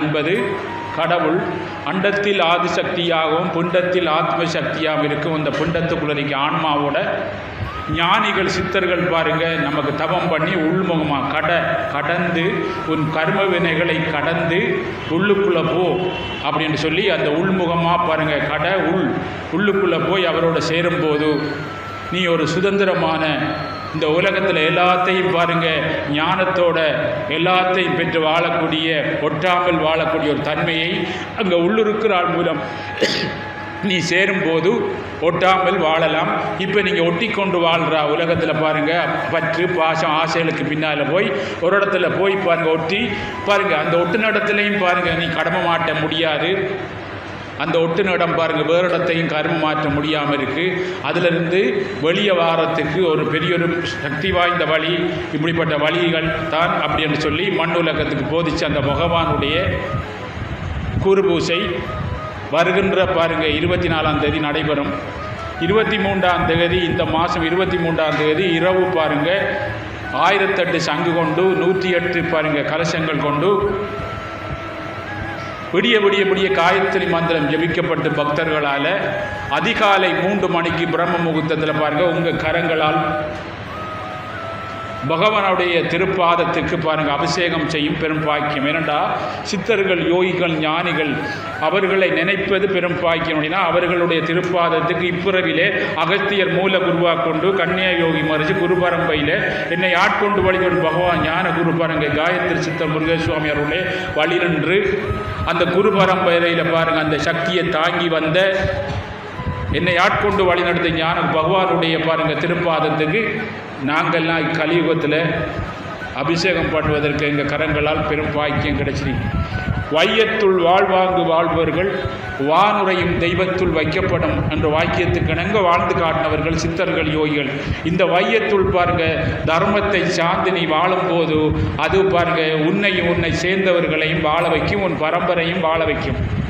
என்பது கடவுள் அண்டத்தில் ஆதிசக்தியாகவும் புண்டத்தில் ஆத்ம சக்தியாகவும் இருக்கும். அந்த புண்டத்துக்குள்ளரைக்கு ஆன்மாவோட ஞானிகள் சித்தர்கள் பாருங்க. நமக்கு தவம் பண்ணி உள்முகமாக கட கடந்து உன் கர்ம வினைகளை கடந்து உள்ளுக்குள்ளே போ அப்படின்னு சொல்லி அந்த உள்முகமாக பாருங்கள் கட உள். உள்ளுக்குள்ளே போய் அவரோட சேரும்போது நீ ஒரு சுதந்திரமான இந்த உலகத்தில் எல்லாத்தையும் பாருங்க ஞானத்தோட எல்லாத்தையும் பெற்று வாழக்கூடிய ஒட்டாமல் வாழக்கூடிய ஒரு தன்மையை அங்கே உள்ளுருக்கிறாள் மூலம். நீ சேரும்போது ஒட்டாமல் வாழலாம். இப்போ நீங்கள் ஒட்டி கொண்டு வாழ்கிறா உலகத்தில் பாருங்கள் பற்று பாசம் ஆசைகளுக்கு பின்னால் போய் ஒரு இடத்துல போய் பாருங்கள் ஒட்டி பாருங்கள் அந்த ஒட்டு நடத்துலையும் பாருங்கள் நீ கடமை மாட்ட முடியாது. அந்த ஒட்டுன இடம் பாருங்கள் வேறு இடத்தையும் கரும மாற்ற முடியாமல் இருக்குது அதிலிருந்து வெளியே வாரத்துக்கு ஒரு பெரிய ஒரு சக்தி வாய்ந்த வழி இப்படிப்பட்ட வழிகள் தான் அப்படின்னு சொல்லி மண் உலகத்துக்கு போதிச்ச அந்த பகவானுடைய குருபூசை வருகின்ற பாருங்கள் இருபத்தி நாலாம் தேதி நடைபெறும். இருபத்தி மூன்றாம் தேதி இந்த மாதம் இருபத்தி மூன்றாம் தேதி இரவு பாருங்கள் ஆயிரத்தெட்டு சங்கு கொண்டு நூற்றி எட்டு பாருங்கள் கலசங்கள் கொண்டு விடிய விடிய விடிய காயத்ரி மந்திரம் ஜபிக்கப்பட்டு பக்தர்களால் அதிகாலை மூன்று மணிக்கு பிரம்ம முகூர்த்தத்தில் பாருங்கள் உங்கள் கரங்களால் பகவானுடைய திருப்பாதத்துக்கு பாருங்க அபிஷேகம் செய்யும் பெரும் பாக்கியம். ஏனண்டா சித்தர்கள் யோகிகள் ஞானிகள் அவர்களை நினைப்பது பெரும் பாக்கியம். அப்படின்னா அவர்களுடைய திருப்பாதத்துக்கு இப்புறவிலே அகத்தியர் மூல குருவாக கொண்டு கன்னியா யோகி மறைஞ்சு குரு பரம்பையில் என்னை ஆட்கொண்டு வழிபடும் பகவான் ஞான குரு பாருங்க காயத்ரி சித்த முருகசுவாமி அவர்களே வழி நின்று அந்த குரு பரம்பரையில் பாருங்க அந்த சக்தியை தாங்கி வந்த என்னை ஆட்கொண்டு வழிநடத்த ஞான பகவானுடைய பாருங்கள் திருப்பாதத்துக்கு நாங்கள்லாம் கலியுகத்தில் அபிஷேகம் பண்ணுவதற்கு எங்கள் கரங்களால் பெரும் பாக்கியம் கிடைச்சிருக்கு. வையத்துள் வாழ்வாங்கு வாழ்பவர்கள் வானுரையும் தெய்வத்துள் வைக்கப்படும் என்ற வாக்கியத்துக்கு இணங்க வாழ்ந்து காட்டினவர்கள் சித்தர்கள் யோகிகள். இந்த வையத்துள் பாருங்க தர்மத்தை சார்ந்து நீ வாழும்போது அது பாருங்க உன்னையும் உன்னை சேர்ந்தவர்களையும் வாழ வைக்கும் உன் பரம்பரையும் வாழ வைக்கும்.